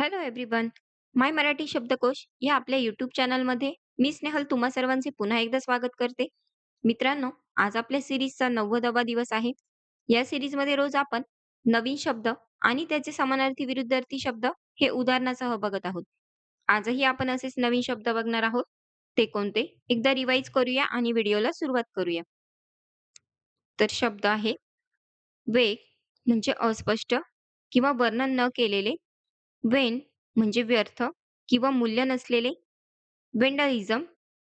Hello everyone माय मराठी शब्दकोश या आपल्या यूट्यूब चॅनलमध्ये मी स्नेहल तुम्हा सर्वांचे पुन्हा एकदा स्वागत करते. मित्रांनो आज आपल्या सिरीजचा नव्वदावा दिवस आहे. या सिरीजमध्ये रोज आपण नवीन शब्द आणि त्याचे समानार्थी विरुद्धार्थी शब्द हे उदाहरणासह बघत आहोत. आजही आपण असेच नवीन शब्द बघणार आहोत. ते कोणते? एकदा रिवाईज करूया आणि व्हिडिओला सुरुवात करूया. तर शब्द आहे वेग म्हणजे अस्पष्ट किंवा वर्णन न केलेले वेन म्हणजे व्यर्थ किंवा मूल्य नसलेले. वेंडलिझम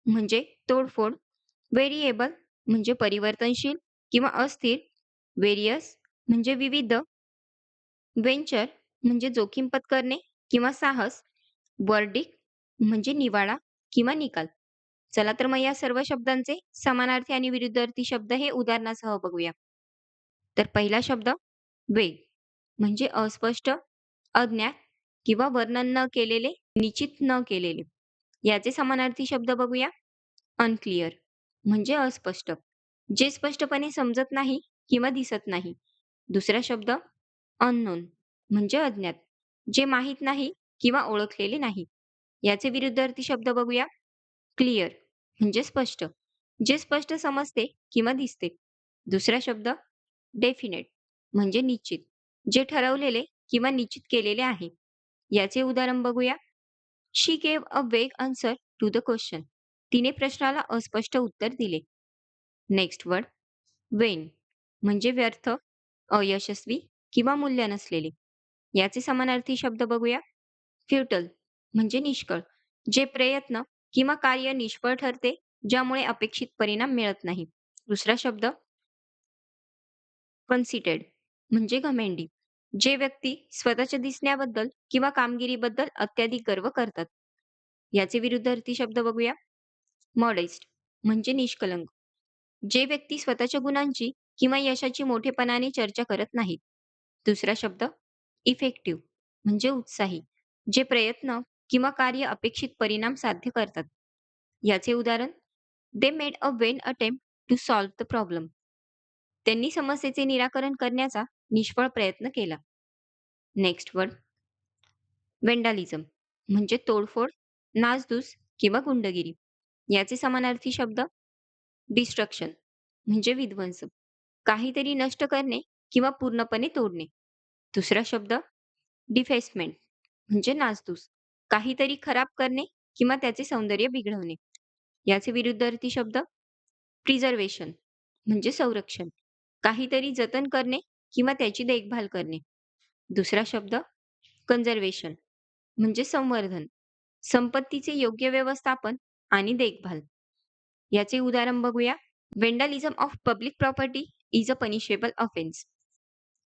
म्हणजे तोडफोड. व्हेरिएबल म्हणजे परिवर्तनशील किंवा अस्थिर. वेरियस म्हणजे विविध. वेंचर म्हणजे जोखीम पत्करणे किंवा साहस. वर्डिक म्हणजे निवाडा किंवा निकाल. चला तर मग या सर्व शब्दांचे समानार्थी आणि विरुद्धार्थी शब्द हे उदाहरणासह बघूया. तर पहिला शब्द वेग म्हणजे अस्पष्ट अज्ञात किंवा वर्णन न केलेले निश्चित न केलेले. याचे समानार्थी शब्द बघूया. अनक्लिअर म्हणजे अस्पष्ट. जे स्पष्टपणे समजत नाही किंवा दिसत नाही. दुसरा शब्द अननोन म्हणजे अज्ञात. जे माहीत नाही किंवा ओळखलेले नाही. याचे विरुद्धार्थी शब्द बघूया. क्लिअर म्हणजे स्पष्ट. जे स्पष्ट समजते किंवा दिसते. दुसरा शब्द डेफिनेट म्हणजे निश्चित. जे ठरवलेले किंवा निश्चित केलेले आहे. याचे उदाहरण बघूया. शी गेव अ वेग आन्सर टू द क्वेश्चन तिने प्रश्नाला अस्पष्ट उत्तर दिले. नेक्स्ट वर्ड वेन म्हणजे व्यर्थ अयशस्वी किंवा मूल्य नसलेले. याचे समानार्थी शब्द बघूया. फ्युटल म्हणजे निष्कळ. जे प्रयत्न किंवा कार्य निष्फळ ठरते ज्यामुळे अपेक्षित परिणाम मिळत नाही. दुसरा शब्द. कन्सिटेड म्हणजे घमेंडी. जे व्यक्ती स्वतःच्या दिसण्याबद्दल किंवा कामगिरीबद्दल अत्याधिक गर्व करतात. याचे विरुद्धार्थी शब्द बघूया. मॉडेस्ट म्हणजे निष्कलंक. जे व्यक्ती स्वतःच्या गुणांची किंवा यशाची मोठेपणाने चर्चा करत नाहीत. दुसरा शब्द इफेक्टिव्ह म्हणजे उत्साही जे प्रयत्न किंवा कार्य अपेक्षित परिणाम साध्य करतात. याचे उदाहरण they made a vain attempt to solve the problem त्यांनी समस्येचे निराकरण करण्याचा निष्फळ प्रयत्न केला. नेक्स्ट वर्ड वेंडालिझम म्हणजे तोडफोड नासधूस किंवा गुंडगिरी. याचे समानार्थी शब्द? डिस्ट्रक्शन म्हणजे विध्वंस. काहीतरी नष्ट करणे किंवा पूर्णपणे तोडणे. दुसरा शब्द? डिफेसमेंट म्हणजे नासधूस. काहीतरी खराब करणे किंवा त्याचे सौंदर्य बिघडवणे. याचे विरुद्धार्थी शब्द? प्रिझर्वेशन म्हणजे संरक्षण. काहीतरी जतन करणे किंवा त्याची देखभाल करणे. दुसरा शब्द कन्झर्वेशन म्हणजे संवर्धन. संपत्तीचे योग्य व्यवस्थापन आणि देखभाल. याचे उदाहरण बघूया. Vandalism of public property is a punishable offence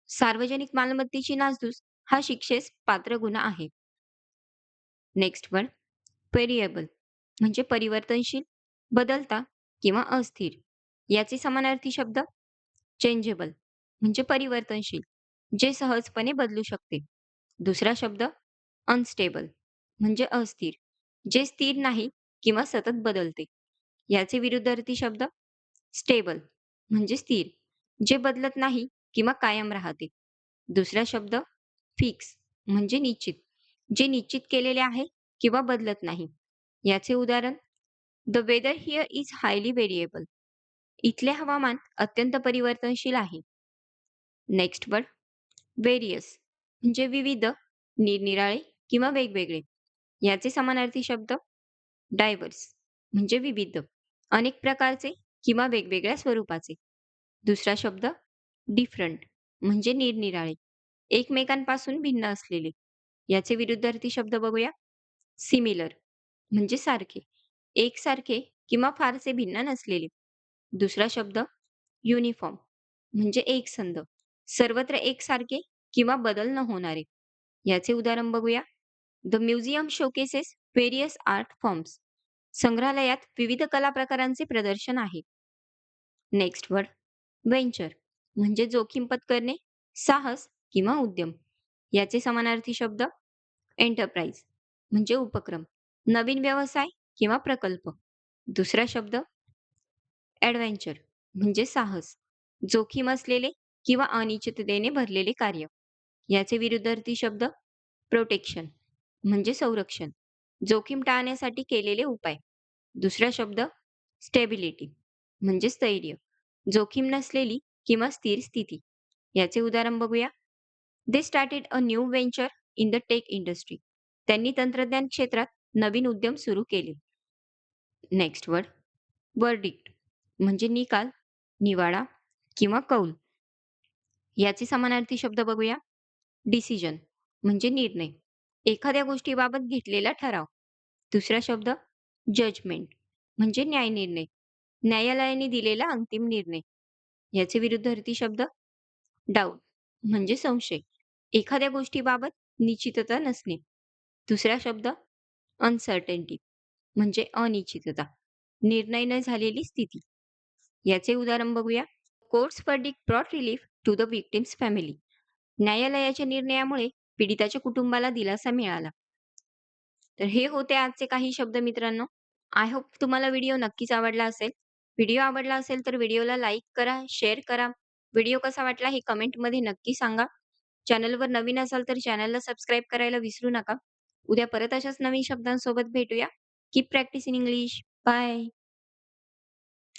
सार्वजनिक मालमत्तेची नासधूस हा शिक्षेस पात्र गुन्हा आहे. नेक्स्ट वन पेरिएबल म्हणजे परिवर्तनशील बदलता किंवा अस्थिर. याचे समानार्थी शब्द चेंजेबल म्हणजे परिवर्तनशील. जे सहजपणे बदलू शकते. दुसरा शब्द अनस्टेबल म्हणजे अस्थिर जे स्थिर नाही किंवा सतत बदलते. याचे विरुद्धार्थी शब्द स्टेबल म्हणजे स्थिर जे बदलत नाही किंवा कायम राहते. दुसरा शब्द फिक्स म्हणजे निश्चित जे निश्चित केलेले आहे किंवा बदलत नाही. याचे उदाहरण the weather here is highly variable इथले हवामान अत्यंत परिवर्तनशील आहे. नेक्स्ट वर्ड व्हेरियस म्हणजे विविध निरनिराळे किंवा वेगवेगळे. याचे समानार्थी शब्द डायव्हर्स म्हणजे विविध अनेक प्रकारचे किंवा वेगवेगळ्या स्वरूपाचे. दुसरा शब्द डिफरंट म्हणजे निरनिराळे एकमेकांपासून भिन्न असलेले. याचे विरुद्धार्थी शब्द बघूया. सिमिलर म्हणजे सारखे एकसारखे किंवा फारसे भिन्न नसलेले. दुसरा शब्द युनिफॉर्म म्हणजे एकसंध सर्वत्र एकसारखे किंवा बदल न होणारे. याचे उदाहरण बघूया. The museum showcases various art forms संग्रहालयात विविध कला प्रकारांचे प्रदर्शन आहे. नेक्स्ट वर्ड वेंचर म्हणजे जोखीम पत्करणे साहस किंवा उद्यम. याचे समानार्थी शब्द एंटरप्राइज म्हणजे उपक्रम नवीन व्यवसाय किंवा प्रकल्प. दुसरा शब्द ॲडव्हेंचर म्हणजे साहस. जोखीम असलेले किंवा अनिश्चिततेने भरलेले कार्य याचे विरुद्धार्थी शब्द प्रोटेक्शन म्हणजे संरक्षण. जोखीम टाळण्यासाठी केलेले उपाय. दुसरा शब्द स्टेबिलिटी म्हणजे स्थैर्य. जोखीम नसलेली किंवा स्थिर स्थिती. याचे उदाहरण बघूया. They started a new venture in the tech industry. त्यांनी तंत्रज्ञान क्षेत्रात नवीन उद्यम सुरू केले. नेक्स्ट वर्ड वर्डिक्ट म्हणजे निकाल, निवाडा किंवा कौल. याचे समानार्थी शब्द बघूया. डिसिजन म्हणजे निर्णय. एखाद्या गोष्टीबाबत घेतलेला ठराव. दुसरा शब्द जजमेंट म्हणजे न्यायनिर्णय. न्यायालयाने दिलेला अंतिम निर्णय. याचे विरुद्धार्थी शब्द डाऊट म्हणजे संशय. एखाद्या गोष्टीबाबत निश्चितता नसणे. दुसरा शब्द अनसर्टेनिटी म्हणजे अनिश्चितता. निर्णय न झालेली स्थिती. याचे उदाहरण बघूया. Court's स्पर्डिक brought relief to the victim's family. न्यायालयाच्या निर्णयामुळे पीडिताच्या कुटुंबाला दिलासा मिळाला. तर हे होते आजचे काही शब्द मित्रांनो. आय होप तुम्हाला व्हिडिओ नक्कीच आवडला असेल. व्हिडिओ आवडला असेल तर व्हिडिओला लाईक करा, शेअर करा. व्हिडिओ कसा वाटला हे कमेंटमध्ये नक्की सांगा. चॅनलवर नवीन असाल तर चॅनलला सबस्क्राईब करायला विसरू नका. उद्या परत अशाच नवीन शब्दांसोबत भेटूया. Keep practice in English. Bye.